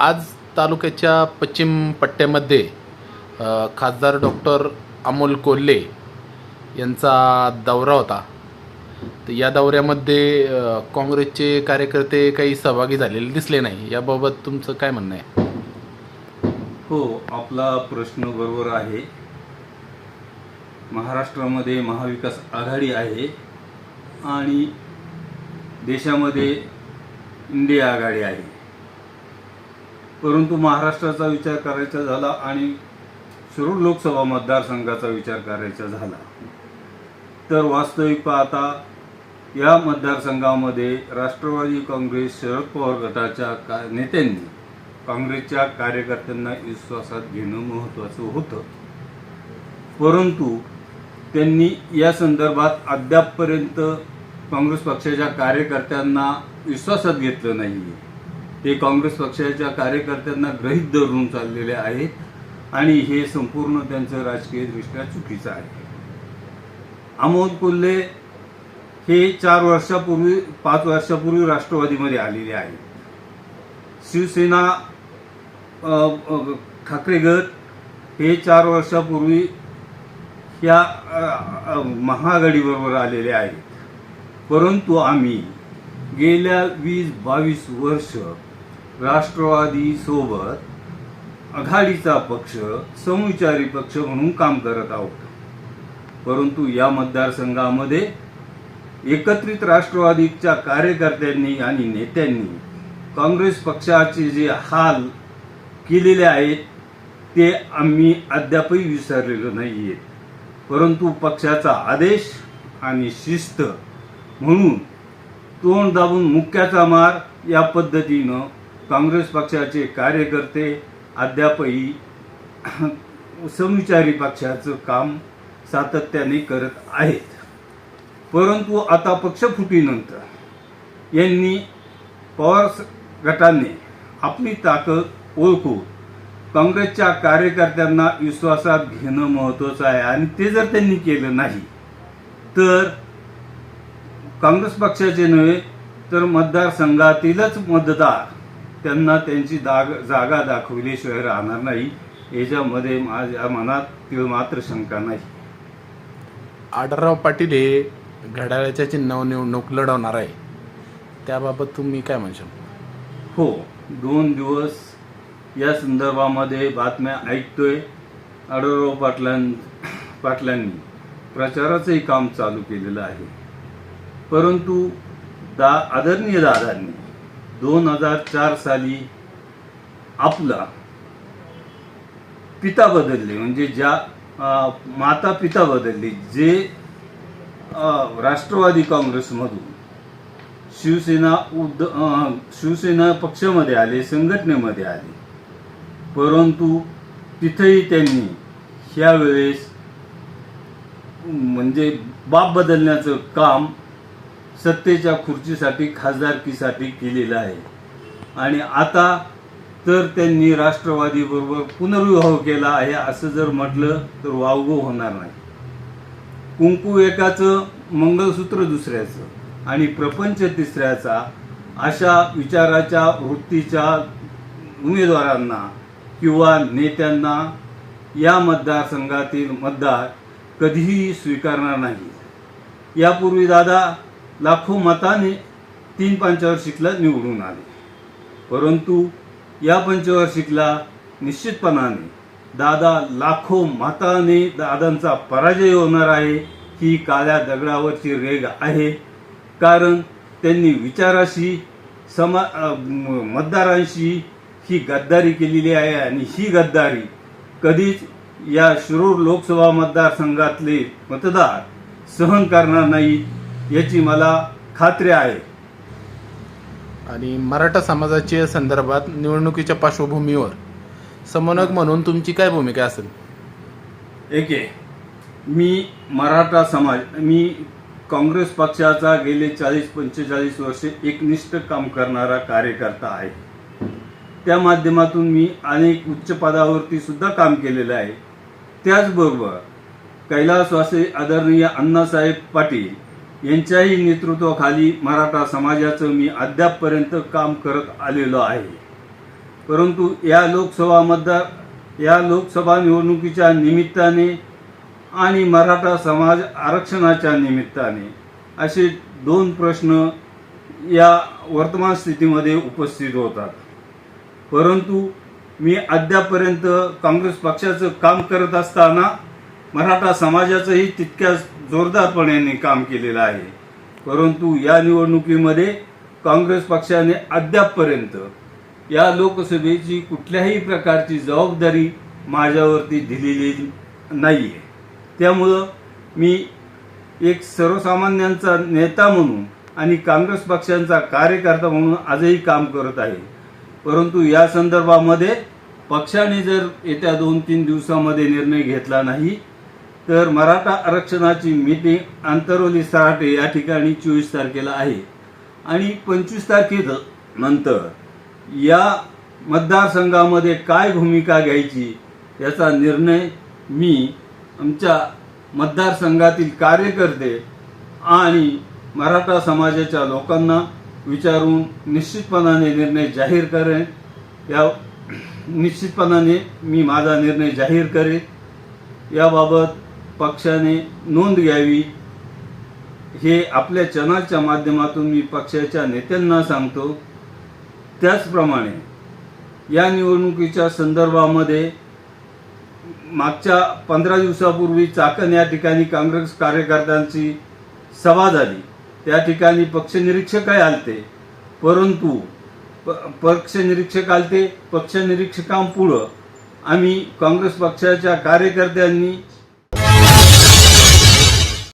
आज तालुक्याच्या पश्चिम पट्ट्यामध्ये खासदार डॉक्टर अमोल कोल्हे यांचा दौरा होता. तर या दौऱ्यामध्ये काँग्रेसचे कार्यकर्ते काही सहभागी झालेले दिसले नाही. याबाबत तुमचं काय म्हणणं आहे? हो आपला प्रश्न बरोबर आहे. महाराष्ट्रामध्ये महाविकास आघाडी आहे आणि देशामध्ये इंडिया आघाडी आहे. परंतु महाराष्ट्राचा विचार करायचा झाला आणि शिरूर लोकसभा मतदारसंघाचा विचार करायचा झाला. तर वास्तविक पाहता या मतदारसंघामध्ये राष्ट्रवादी काँग्रेस शरद पवार गटाच्या का नेत्यांनी काँग्रेसच्या कार्यकर्त्यांना विश्वासात घेणं महत्त्वाचं होतं. परंतु त्यांनी या संदर्भात अद्यापपर्यंत काँग्रेस पक्षाच्या कार्यकर्त्यांना विश्वासात घेतलं नाही ते काँग्रेस पक्षाच्या कार्यकर्त्यांना ग्रहित धरून चाललेले आहेत आणि हे संपूर्ण त्यांचं राजकीयदृष्ट्या चुकीचं आहे. आमोद कोल्हे हे चार वर्षापूर्वी पाच वर्षापूर्वी राष्ट्रवादीमध्ये आलेले आहेत. शिवसेना ठाकरे गट हे चार वर्षापूर्वी या महाआघाडीबरोबर आलेले आहेत. परंतु आम्ही गेल्या वीस बावीस वर्ष राष्ट्रवादी सोबत आघाडीचा पक्ष समविचारी पक्ष म्हणून काम करत आहोत. परंतु या मतदारसंघामध्ये एकत्रित राष्ट्रवादीच्या कार्यकर्त्यांनी आणि नेत्यांनी काँग्रेस पक्षाचे जे हाल केलेले आहेत ते आम्ही अद्यापही विसरलेलो नाही आहेत परंतु पक्षाचा आदेश आणि शिस्त म्हणून तोंड दाबून मुक्याचा मार या पद्धतीनं काँग्रेस पक्षाचे कार्यकर्ते अद्यापही समविचारी पक्षाचं काम सातत्याने करत आहेत. परंतु आता पक्षफुटीनंतर यांनी पवार गटाने आपली ताकद ओळखून काँग्रेसच्या कार्यकर्त्यांना विश्वासात घेणं महत्त्वाचं आहे आणि ते जर त्यांनी केलं नाही तर काँग्रेस पक्षाचे नव्हे तर मतदारसंघातीलच मतदार. त्यांना त्यांची दाग जागा दाखविल्याशिवाय राहणार नाही. याच्यामध्ये माझ्या मनात मात्र शंका नाही. आढळराव पाटील हे घड्याळाच्या चिन्हावर निवडणूक लढवणार आहे. त्याबाबत तुम्ही काय म्हणशाल? हो दोन दिवस या संदर्भामध्ये बातम्या ऐकतोय आढळराव पाटलां पाटलांनी. प्रचाराचंही काम चालू केलेलं आहे. परंतु दा आदरणीय दादांनी दोन हजार चार साली आपला पिता बदलले म्हणजे ज्या माता पिता बदलली जे राष्ट्रवादी काँग्रेसमधून शिवसेना उद्ध शिवसेना पक्षामध्ये आले संघटनेमध्ये आले परंतु तिथेही त्यांनी ह्यावेळेस म्हणजे बाप बदलण्याचं काम सत्तेच्या खुर्चीसाठी खासदारकीसाठी केलेलं आहे. आणि आता तर त्यांनी राष्ट्रवादीबरोबर पुनर्विवाह केला आहे असं जर म्हटलं तर वावगो होणार नाही. कुंकू एकाचं मंगळसूत्र दुसऱ्याचं आणि प्रपंच तिसऱ्याचा अशा विचाराच्या वृत्तीच्या उमेदवारांना किंवा नेत्यांना या मतदारसंघातील मतदार कधीही स्वीकारणार नाही. यापूर्वी दादा लाखो मताने तीन पंचवार्षिकला निवडून आले. परंतु या पंचवार्षिकला निश्चितपणाने दादा लाखो मताने दादांचा पराजय होणार आहे ही काळ्या दगडावरची रेग आहे. कारण त्यांनी विचाराशी समा म- मतदारांशी ही गद्दारी केलेली आहे आणि ही गद्दारी कधीच या शिरूर लोकसभा मतदारसंघातले मतदार सहन करणार नाहीत. याची मला खात्री आहे. आणि मराठा समाजाच्या संदर्भात निवडणुकीच्या पार्श्वभूमीवर समन्वयक म्हणून तुमची काय भूमिका असेल? एके मी मराठा समाज मी काँग्रेस पक्षाचा गेले चाळीस पंचेचाळीस वर्षे एकनिष्ठ काम करणारा कार्यकर्ता आहे. त्या माध्यमातून मी अनेक उच्च पदावरती सुद्धा काम केलेलं आहे. त्याचबरोबर कैलासवासी आदरणीय अण्णासाहेब पाटील यांच्याही नेतृत्वाखाली मराठा समाजाचं मी अद्यापपर्यंत काम करत आलेलो आहे. परंतु या लोकसभा मतदार या लोकसभा निवडणुकीच्या निमित्ताने आणि मराठा समाज आरक्षणाच्या निमित्ताने असे दोन प्रश्न या वर्तमान स्थितीमध्ये उपस्थित होतात. परंतु मी अद्यापर्यंत काँग्रेस पक्षाचं काम करत असताना मराठा समाजाचंही तितक्याच जोरदारपणे काम केलेलं आहे. परंतु या निवडणुकीमध्ये काँग्रेस पक्षाने अद्यापपर्यंत या लोकसभेची कुठल्याही प्रकारची जबाबदारी माझ्यावरती दिलेली नाही आहे त्यामुळं मी एक सर्वसामान्यांचा नेता म्हणून आणि काँग्रेस पक्षांचा कार्यकर्ता म्हणून आजही काम करत आहे. परंतु या संदर्भामध्ये पक्षाने जर येत्या दोन तीन दिवसामध्ये निर्णय घेतला नाही तर मराठा आरक्षणाची मीटिंग आंतरवली सराटे या ठिकाणी चोवीस तारखेला आहे. आणि पंचवीस तारखेनंतर या मतदारसंघामध्ये काय भूमिका घ्यायची याचा निर्णय मी आमच्या मतदारसंघातील कार्यकर्ते आणि मराठा समाजाच्या लोकांना विचारून निश्चितपणाने निर्णय जाहीर करेन. या निश्चितपणाने मी माझा निर्णय जाहीर करेन. याबाबत पक्षाने नोंद घ्यावी हे आपल्या चॅनलच्या माध्यमातून मी पक्षाच्या नेत्यांना सांगतो. त्याचप्रमाणे या निवडणुकीच्या संदर्भामध्ये मागच्या पंधरा दिवसापूर्वी चाकण या ठिकाणी काँग्रेस कार्यकर्त्यांची सभा झाली. त्या ठिकाणी पक्षनिरीक्षकही आलते. परंतु प पक्षनिरीक्षक आलते पक्षनिरीक्षकांपुढं आम्ही काँग्रेस पक्षाच्या कार्यकर्त्यांनी